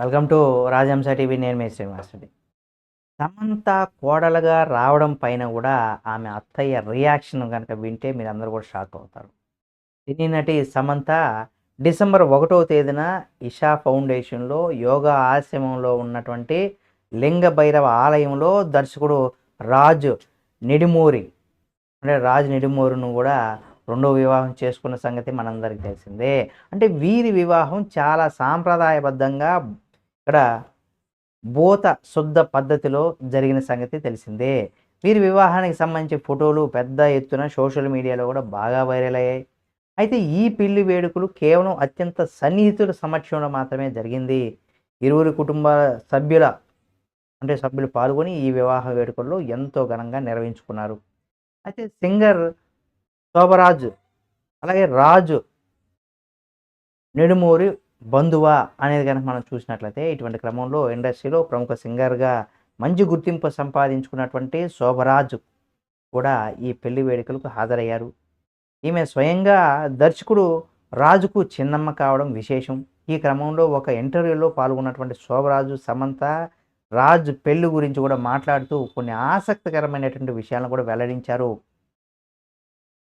Welcome to రాజహంస TV. నేను మీ శ్రీనివాస్ రెడ్డి సమంత కోడలుగా రావడం పైన కూడా ఆమె అత్తయ్య రియాక్షన్ కనుక వింటే మీరు అందరూ కూడా షాక్ అవుతారు. సినీ నటి సమంత డిసెంబర్ ఒకటవ తేదీన ఇషా ఫౌండేషన్లో యోగా ఆశ్రమంలో ఉన్నటువంటి లింగ భైరవ ఆలయంలో దర్శకుడు రాజు నిడిమూరి అంటే రాజు నిడిమూరును కూడా రెండో వివాహం చేసుకున్న సంగతి మనందరికీ తెలిసిందే. అంటే వీరి వివాహం చాలా సాంప్రదాయబద్ధంగా ఇక్కడ భూత శుద్ధ పద్ధతిలో జరిగిన సంగతి తెలిసిందే. వీరి వివాహానికి సంబంధించి ఫోటోలు పెద్ద ఎత్తున సోషల్ మీడియాలో కూడా బాగా వైరల్ అయ్యాయి. అయితే ఈ పెళ్ళి వేడుకలు కేవలం అత్యంత సన్నిహితుల సమక్షంలో మాత్రమే జరిగింది. ఇరువురి కుటుంబ సభ్యుల అంటే సభ్యులు పాల్గొని ఈ వివాహ వేడుకల్లో ఎంతో ఘనంగా నిర్వహించుకున్నారు. అయితే సింగర్ శోభరాజు అలాగే రాజు నిడుమూరి బంధువా అనేది కనుక మనం చూసినట్లయితే ఇటువంటి క్రమంలో ఇండస్ట్రీలో ప్రముఖ సింగర్గా మంచి గుర్తింపు సంపాదించుకున్నటువంటి శోభరాజు కూడా ఈ పెళ్ళి వేడుకలకు హాజరయ్యారు. ఈమె స్వయంగా దర్శకుడు రాజుకు చిన్నమ్మ కావడం విశేషం. ఈ క్రమంలో ఒక ఇంటర్వ్యూలో పాల్గొన్నటువంటి శోభరాజు సమంత రాజ్ పెళ్ళి గురించి కూడా మాట్లాడుతూ కొన్ని ఆసక్తికరమైనటువంటి విషయాలను కూడా వెల్లడించారు.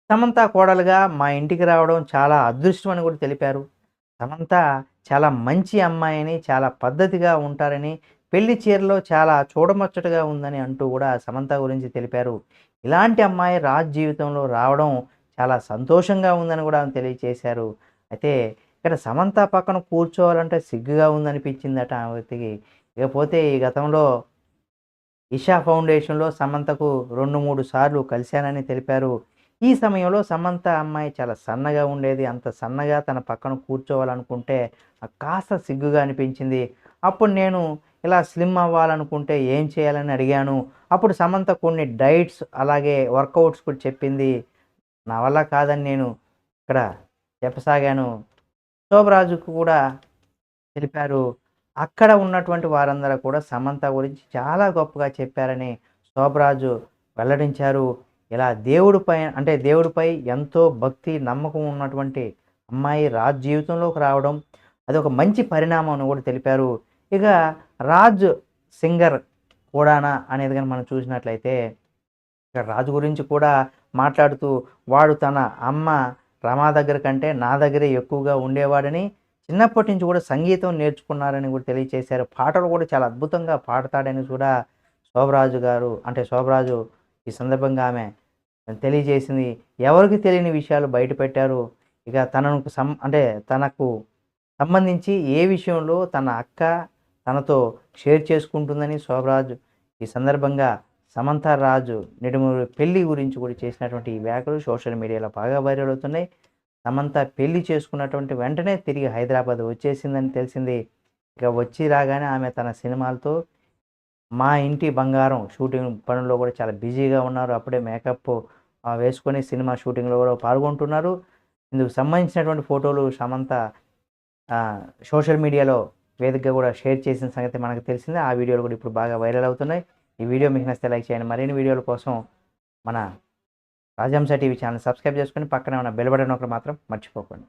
సమంత కోడలుగా మా ఇంటికి రావడం చాలా అదృష్టం అని కూడా తెలిపారు. సమంత చాలా మంచి అమ్మాయిని చాలా పద్ధతిగా ఉంటారని పెళ్ళి చీరలో చాలా చూడముచ్చటగా ఉందని అంటూ కూడా సమంత గురించి తెలిపారు. ఇలాంటి అమ్మాయి రాజ్ జీవితంలో రావడం చాలా సంతోషంగా ఉందని కూడా ఆమె తెలియచేశారు. అయితే ఇక్కడ సమంత పక్కన కూర్చోవాలంటే సిగ్గుగా ఉందనిపించిందట ఆమెకి ఇకపోతే ఈ గతంలో ఇషా ఫౌండేషన్లో సమంతకు రెండు మూడు సార్లు కలిశానని తెలిపారు. ఈ సమయంలో సమంత అమ్మాయి చాలా సన్నగా ఉండేది. అంత సన్నగా తన పక్కన కూర్చోవాలనుకుంటే కాస్త సిగ్గుగా అనిపించింది. అప్పుడు నేను ఇలా స్లిమ్ అవ్వాలనుకుంటే ఏం చేయాలని అడిగాను. అప్పుడు సమంత కొన్ని డైట్స్ అలాగే వర్కౌట్స్ కూడా చెప్పింది. నా వల్ల కాదని నేను ఇక్కడ చెప్పసాగాను. శోభరాజుకు కూడా తెలిపారు. అక్కడ ఉన్నటువంటి వారందరూ కూడా సమంత గురించి చాలా గొప్పగా చెప్పారని శోభరాజు వెల్లడించారు. ఇలా దేవుడిపై అంటే దేవుడిపై ఎంతో భక్తి నమ్మకం ఉన్నటువంటి అమ్మాయి రాజ్ జీవితంలోకి రావడం అది ఒక మంచి పరిణామం అని కూడా తెలిపారు. ఇక రాజ్ సింగర్ కూడానా అనేది కానీ మనం చూసినట్లయితే ఇక రాజు గురించి కూడా మాట్లాడుతూ వాడు తన అమ్మ రమా దగ్గర కంటే నా దగ్గరే ఎక్కువగా ఉండేవాడని చిన్నప్పటి నుంచి కూడా సంగీతం నేర్చుకున్నారని కూడా తెలియచేశారు. పాటలు కూడా చాలా అద్భుతంగా పాడతాడని కూడా శోభరాజు గారు అంటే శోభరాజు ఈ సందర్భంగా ఆమె తెలియజేసింది. ఎవరికి తెలియని విషయాలు బయట పెట్టారు? ఇక తనకు సం అంటే తనకు సంబంధించి ఏ విషయంలో తన అక్క తనతో షేర్ చేసుకుంటుందని శోభరాజు ఈ సందర్భంగా సమంత రాజు నిడుమూరి పెళ్ళి గురించి కూడా చేసినటువంటి ఈ వ్యాఖ్యలు సోషల్ మీడియాలో బాగా వైరల్ అవుతున్నాయి. సమంత పెళ్ళి చేసుకున్నటువంటి వెంటనే తిరిగి హైదరాబాద్ వచ్చేసిందని తెలిసింది. ఇక వచ్చి రాగానే ఆమె తన సినిమాలతో మా ఇంటి బంగారం షూటింగ్ పనుల్లో కూడా చాలా బిజీగా ఉన్నారు. అప్పుడే మేకప్ వేసుకొని సినిమా షూటింగ్లో కూడా పాల్గొంటున్నారు. ఇందుకు సంబంధించినటువంటి ఫోటోలు సమంత సోషల్ మీడియాలో వేదికగా కూడా షేర్ చేసిన సంగతి మనకు తెలిసిందే. ఆ వీడియోలు కూడా ఇప్పుడు బాగా వైరల్ అవుతున్నాయి. ఈ వీడియో మీకు నచ్చితే లైక్ చేయండి. మరిన్ని వీడియోల కోసం మన రాజహంస టీవీ ఛానల్ సబ్స్క్రైబ్ చేసుకొని పక్కనే ఉన్న బెల్ బటన్ ఒకటి మాత్రం మర్చిపోకండి.